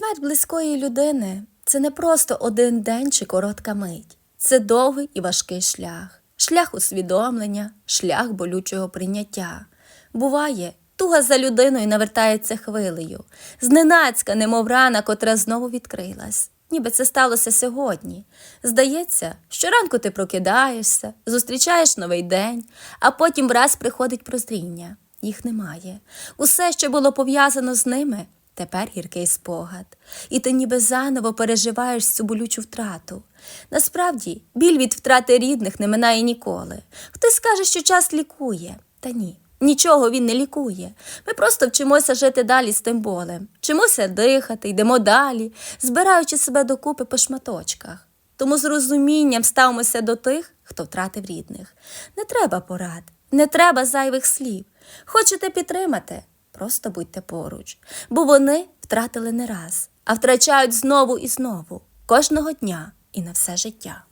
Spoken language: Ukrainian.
Смерть близької людини це не просто один день чи коротка мить. Це довгий і важкий шлях, шлях усвідомлення, шлях болючого прийняття. Буває, туга за людиною навертається хвилею, зненацька, немов рана, котра знову відкрилась. Ніби це сталося сьогодні. Здається, щоранку ти прокидаєшся, зустрічаєш новий день, а потім враз приходить прозріння. Їх немає. Усе, що було пов'язано з ними, тепер гіркий спогад. І ти ніби заново переживаєш цю болючу втрату. Насправді, біль від втрати рідних не минає ніколи. Хтось скаже, що час лікує, та ні. Нічого він не лікує. Ми просто вчимося жити далі з тим болем, вчимося дихати, йдемо далі, збираючи себе докупи по шматочках. Тому з розумінням ставимося до тих, хто втратив рідних. Не треба порад, не треба зайвих слів. Хочете підтримати? Просто будьте поруч, бо вони втратили не раз, а втрачають знову і знову, кожного дня і на все життя.